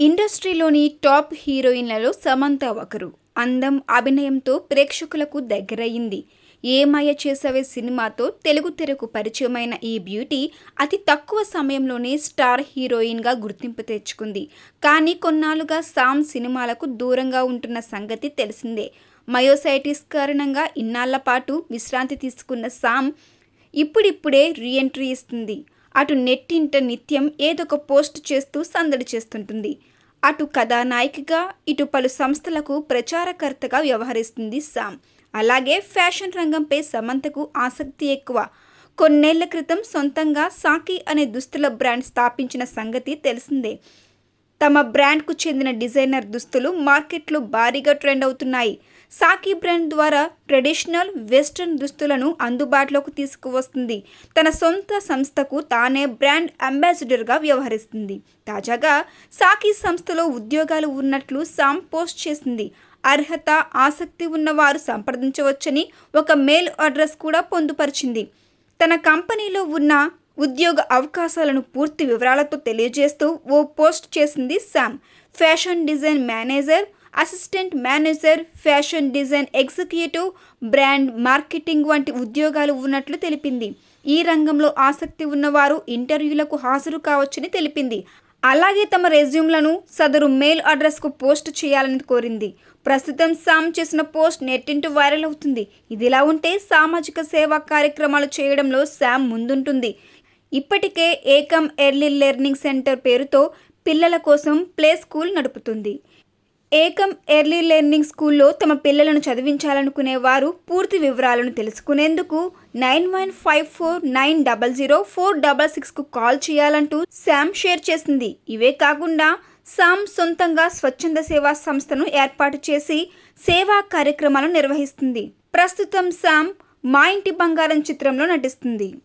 ఇండస్ట్రీలోని top హీరోయిన్లలో Samantha ఒకరు. అందం అభినయంతో ప్రేక్షకులకు దగ్గరయ్యింది ఏమయ్య చేసవే సినిమాతో తెలుగు తెరకు పరిచయమైన ఈ బ్యూటీ అతి తక్కువ సమయంలోనే స్టార్ హీరోయిన్గా గుర్తింపు తెచ్చుకుంది. కానీ కొన్నాళ్ళుగా సామ్ సినిమాలకు దూరంగా ఉంటున్న సంగతి తెలిసిందే. మయోసైటిస్ కారణంగా ఇన్నాళ్ళ పాటు విశ్రాంతి తీసుకున్న సామ్ ఇప్పుడిప్పుడే రీఎంట్రీ ఇస్తుంది. అటు నెట్టింట నిత్యం ఏదొక పోస్ట్ చేస్తూ సందడి చేస్తుంటుంది. అటు కథానాయికగా ఇటు పలు సంస్థలకు ప్రచారకర్తగా వ్యవహరిస్తుంది సామ్. అలాగే ఫ్యాషన్ రంగంపై సమంతకు ఆసక్తి ఎక్కువ. కొన్నేళ్ళ క్రితం సొంతంగా సాకి అనే దుస్తుల బ్రాండ్ స్థాపించిన సంగతి తెలిసిందే. తమ బ్రాండ్కు చెందిన డిజైనర్ దుస్తులు మార్కెట్లో భారీగా ట్రెండ్ అవుతున్నాయి. సాకి బ్రాండ్ ద్వారా ట్రెడిషనల్ వెస్ట్రన్ దుస్తులను అందుబాటులోకి తీసుకువస్తుంది. తన సొంత సంస్థకు తానే బ్రాండ్ అంబాసిడర్గా వ్యవహరిస్తుంది. తాజాగా సాకి సంస్థలో ఉద్యోగాలు ఉన్నట్లు సామ్ పోస్ట్ చేసింది. అర్హత ఆసక్తి ఉన్నవారు సంప్రదించవచ్చని ఒక మెయిల్ అడ్రస్ కూడా పొందుపరిచింది. తన కంపెనీలో ఉన్న ఉద్యోగ అవకాశాలను పూర్తి వివరాలతో తెలియజేస్తూ ఓ పోస్ట్ చేసింది Sam. Fashion design manager assistant manager fashion design executive brand marketing వంటి ఉద్యోగాలు ఉన్నట్లు తెలిపింది. ఈ రంగంలో ఆసక్తి ఉన్నవారు ఇంటర్వ్యూలకు హాజరు కావచ్చని తెలిపింది. అలాగే తమ రెజ్యూమ్లను సదరు మెయిల్ అడ్రస్కు పోస్ట్ చేయాలని కోరింది. ప్రస్తుతం సామ్ చేసిన పోస్ట్ నెట్టింటూ వైరల్ అవుతుంది. ఇదిలా ఉంటే సామాజిక సేవా కార్యక్రమాలు చేయడంలో శామ్ ముందుంటుంది. ఇప్పటికే ఏకం ఎర్లీ లెర్నింగ్ సెంటర్ పేరుతో పిల్లల కోసం ప్లే స్కూల్ నడుపుతుంది. ఏకం ఎర్లీ లెర్నింగ్ స్కూల్లో తమ పిల్లలను చదివించాలనుకునే వారు పూర్తి వివరాలను తెలుసుకునేందుకు nine one five four nine double zero four double సిక్స్కు call చేయాలంటూ శామ్ షేర్ చేసింది. ఇవే కాకుండా సామ్ సొంతంగా స్వచ్ఛంద సేవా సంస్థను ఏర్పాటు చేసి సేవా కార్యక్రమాలను నిర్వహిస్తుంది. ప్రస్తుతం శామ్ మా ఇంటి బంగారం చిత్రంలో నటిస్తుంది.